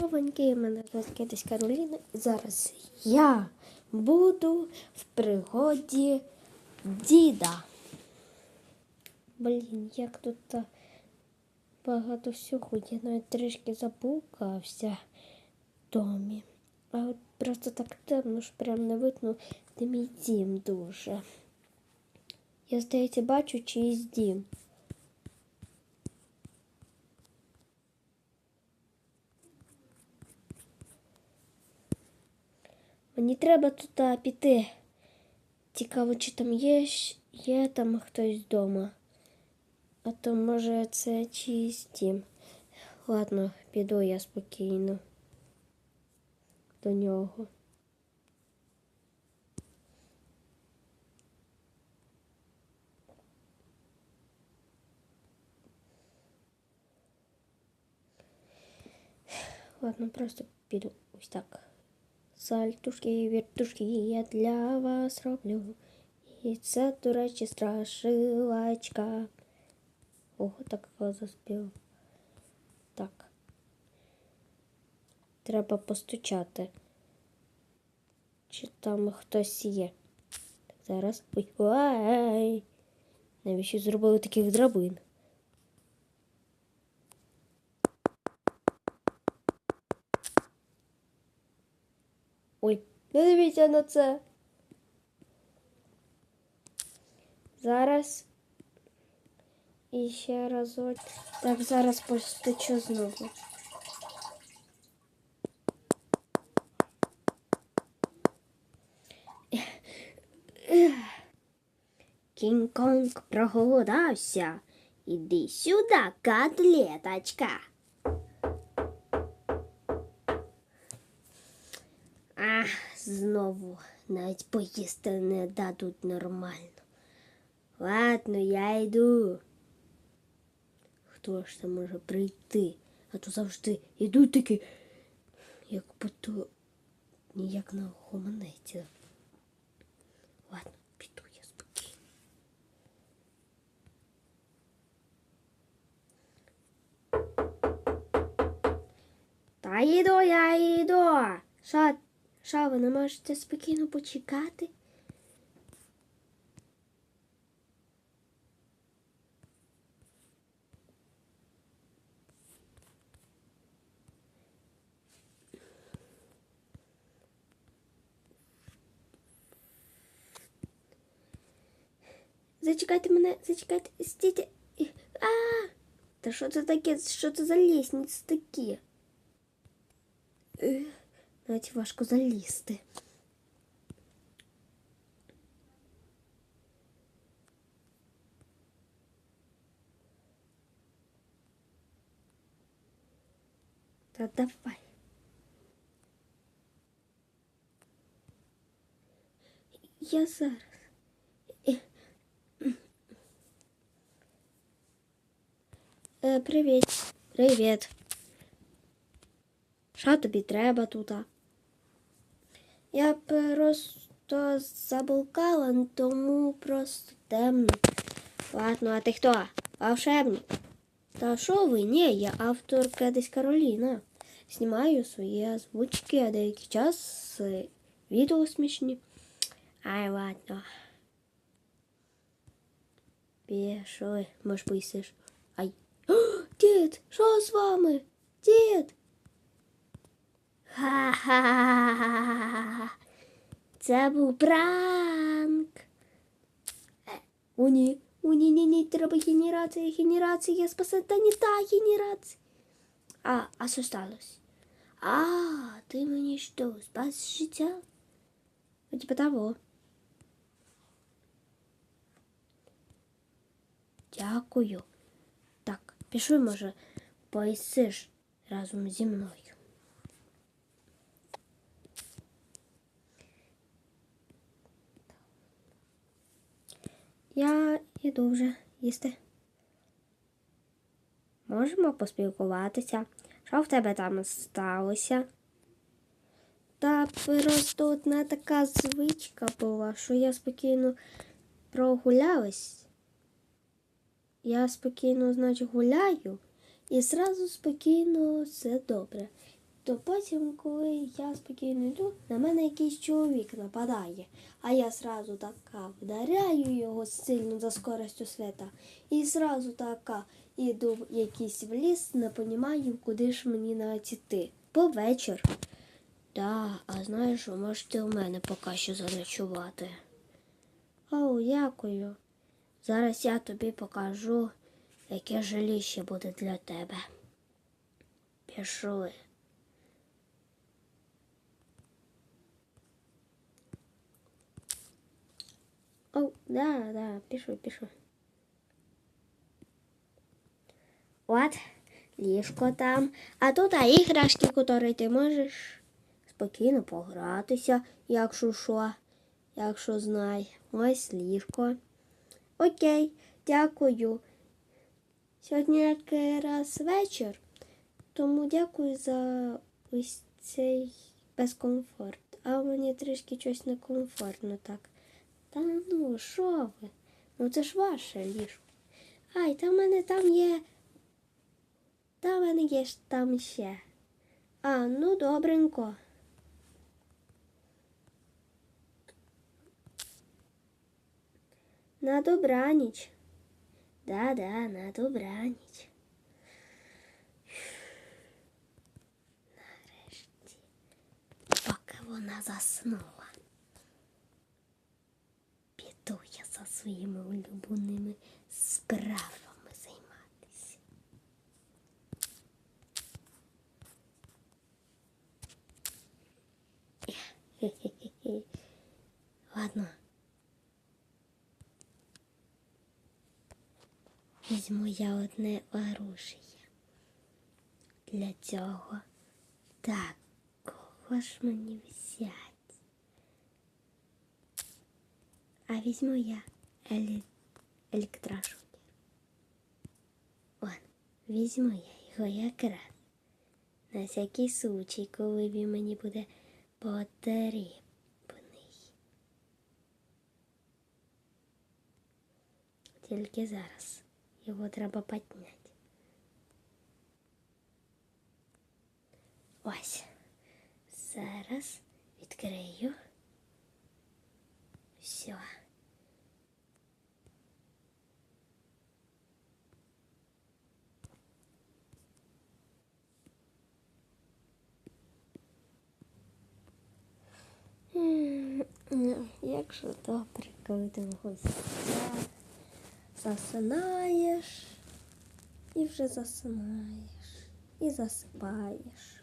Новенький, мене звати Китись Кароліна. Зараз я буду в пригоді діда. Блін, як тут багато всього. Я навіть трішки заблукався в домі. А от просто так темно, що прям не видно, де мій дім дуже. Я, здається, бачу чиїсь дім. Мені треба туди піти. Цікаво, чи там є, є там хтось вдома. А то може це чиїсь дім. Ладно, піду я спокійно до нього. Ладно, просто піду ось так. Сальтушки, віртушки я для вас роблю. І це, до речі, страшилочка. Ого, так заспів. Так. Треба постучати. Чи там хтось є? Так, зараз. Ой, ой. Навіщо зробили таких драбин? Ой, не дивіться на це. Зараз. І ще разок. Так, зараз постучу знову. Кінг-Конг проголодався. Іди сюди, котлеточка. Знову навіть поїсти не дадуть нормально. Ладно, я йду. Хто ж там може прийти? А то завжди йдуть такі, як поту ніяк на гуманеті. Ладно, піду я спокійно. Та йду, я йду. Що, що ви не можете спокійно почекати? Зачекайте мене, зачекайте, стійте. І- А! Та що це таке? Що це за лісниці такі? Ех, Навіть важко залізти. Та давай. Я зараз. Е, привіт. Привіт. Що тобі треба тут? Я просто заблукала, тому просто темно. Ладно, а ти хто? Волшебник? Та що ви? Ні, я авторка десь Кароліна. Знімаю свої озвучки, а деякий час відео смішні. Ай, ладно. Пішли, може поїсиш. Ай. О, дід, що з вами? Дід? Ха-ха-ха. Це був пранк. Е, О, ні. О, ні, ні, ні, треба генерація, генерація, спасе, та не та генерація. А, а що сталося? А, ти мені що, спас життя? Ну, Типа того. Дякую. Так, пішли, може, поїсиш разом зі мною. Я іду вже їсти. Можемо поспілкуватися. Що в тебе там сталося? Та просто одна така звичка була, що я спокійно прогулялась. Я спокійно, значить, гуляю і зразу спокійно все добре. То потім, коли я спокійно йду, на мене якийсь чоловік нападає, а я сразу така вдаряю його сильно за скоростю света. І сразу така іду в якийсь в ліс, не понімаю, куди ж мені навіть іти. По вечір. Да, а знаєш, що можете у мене поки що заночувати. О, дякую. Зараз я тобі покажу, яке жилище буде для тебе. Пішли. О, да, да, пишу, пишу. От, ліжко там. А тут а іграшки, які ти можеш спокійно погратися, якщо що, якщо знай. Ось ліжко. Окей, дякую. Сьогодні якраз вечір, тому дякую за ось цей безкомфорт. А мені трішки щось некомфортно так. Та ну, що ви? Ну це ж ваше ліжко. Ай, та в мене там є. Та в мене є там ще. А, ну добренько. На добраніч. Да-да, на добраніч. Нарешті, поки вона заснула. Піду я за своїми улюбленими справами займатися. Ладно. Візьму я одне оружие. Для цього. Так, кого ж мені взяти? А візьму я елі... електрошокер. Вон, візьму я його якраз. На всякий случай, коли він мені буде потрібний. Тільки зараз його треба підняти. Ось. Зараз відкрию. Все. Як же добре, коли ти в гостях засинаєш і вже засинаєш і засипаєш.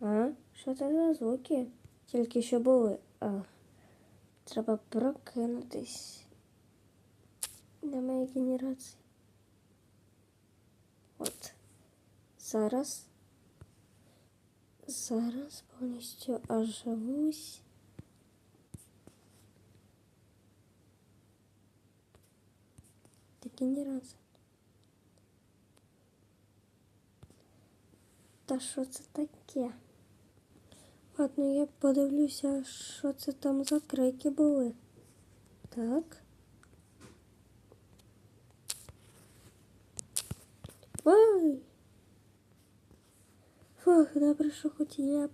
А? Що це за звуки? Тільки що були. А, треба прокинутись. Немає генерації. От. Зараз. Зараз повністю оживусь. Та генерація. Та що це таке? Ладно, я подивлюся, що це там за крики були. Так. Ой! Фух, добре, що хоч я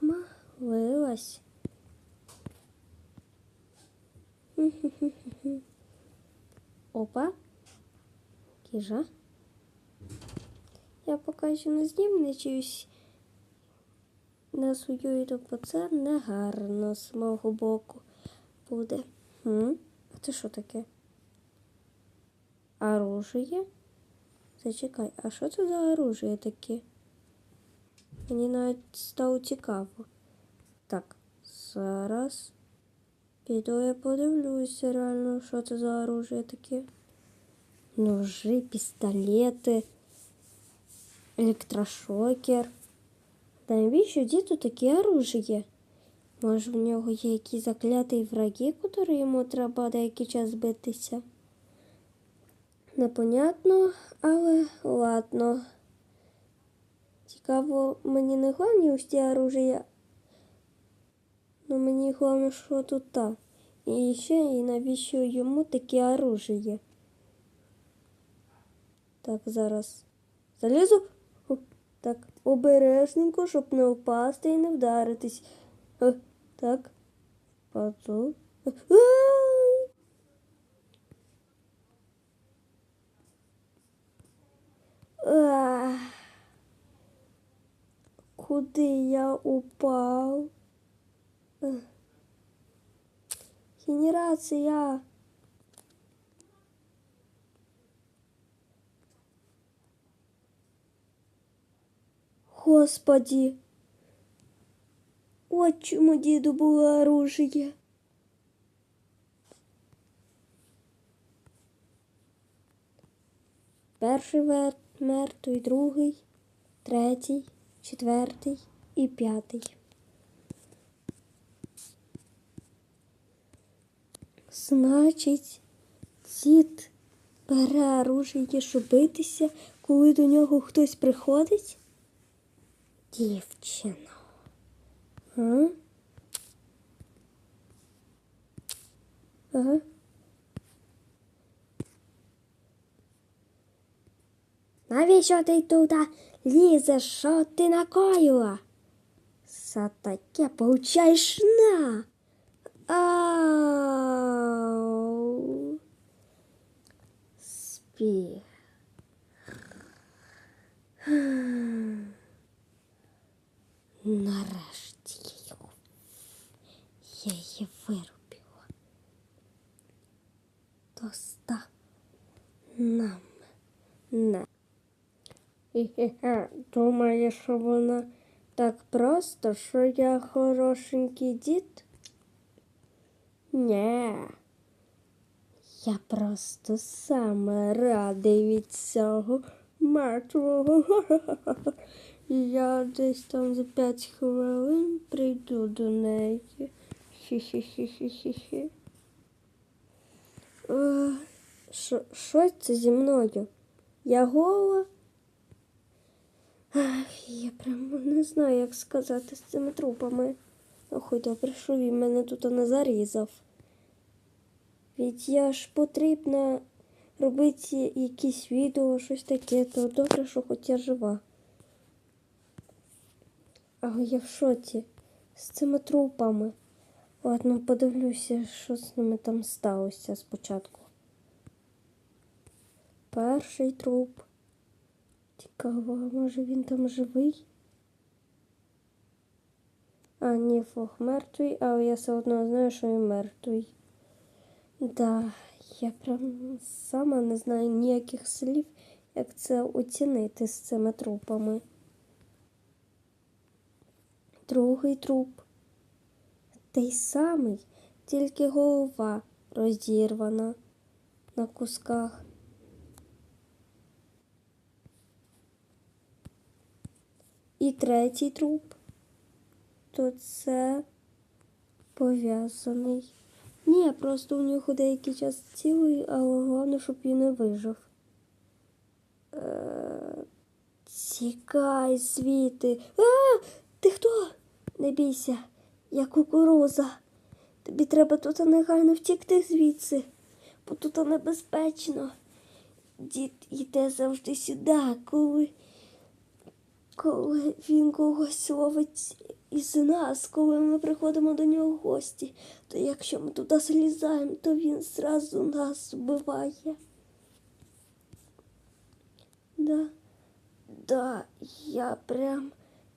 призмалилась. Опа. Кіжа. Я поки що не знімничуюсь на свою йду, бо це негарно з мого боку буде. Хм? А це що таке? Оружие? Зачекай, а що це за оружие таке? Мені навіть стало цікаво. Так, зараз піду я подивлюся реально, що це за оружие таке. Ножи, пістолети, електрошокер. Та навіщо діду таке оружие? Може, в нього є якісь закляті враги, які йому треба деякий час битися? Непонятно, але ладно. Цікаво, мені не головне ось ці оружия. Ну мені головне, що тут та. І ще і навіщо йому таке оружие? Так, зараз залізу. Так, обережненько, щоб не впасти і не вдаритись. Е, Так, паду. Е, ай! Куди я упав? Генерація. Господи. От чому діду було оружие. Перший мертвий, другий, третій, четвертий і п'ятий. Значить, дід бере оружие, щоб битися, коли до нього хтось приходить? Дівчино. А? Ага. Навіщо ти туди лізеш? Що ти накоїла? За таке получаєш на. Ау. Спі. Нарешті я його. Я її вирубила. Доста нам не. Думає, що вона так просто, що я хорошенький дід? Ні. Я просто саме радий від цього мертвого. Я десь там за п'ять хвилин прийду до неї. Хі-хі-хі-хі-хі. Е, що це зі мною? Я гола? Ах, я прямо не знаю, як сказати з цими трупами. Ох, і добре, що він мене тут не зарізав. Ведь я ж потрібно робити якісь відео, щось таке, то добре, що хоч я жива. А я в шоці з цими трупами. Ладно, подивлюся, що з ними там сталося спочатку. Перший труп. Цікаво, може він там живий? А, ні, фох мертвий, але я все одно знаю, що він мертвий. Да, я прям сама не знаю ніяких слів, як це оцінити з цими трупами. Другий труп. Той самий, тільки голова розірвана на кусках. І третій труп, то це пов'язаний. Ні, просто у нього деякий час цілий, але головне, щоб він не вижив. Е, Тікай звідти. А, ти хто? Не бійся, я кукуруза. Тобі треба тут негайно втікти звідси, бо тут небезпечно. Дід йде завжди сюди, коли, коли він когось ловить із нас, коли ми приходимо до нього в гості, то якщо ми туди залізаємо, то він зразу нас вбиває. Да, да, я прям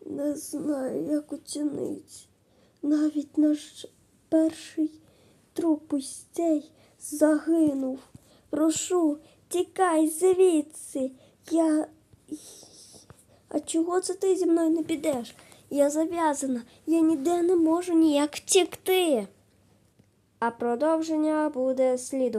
не знаю, як оцінити. Навіть наш перший труп ось цей загинув. Прошу, тікай звідси. Я. А чого це ти зі мною не підеш? Я зав'язана, я ніде не можу ніяк втікти. А продовження буде слідувати.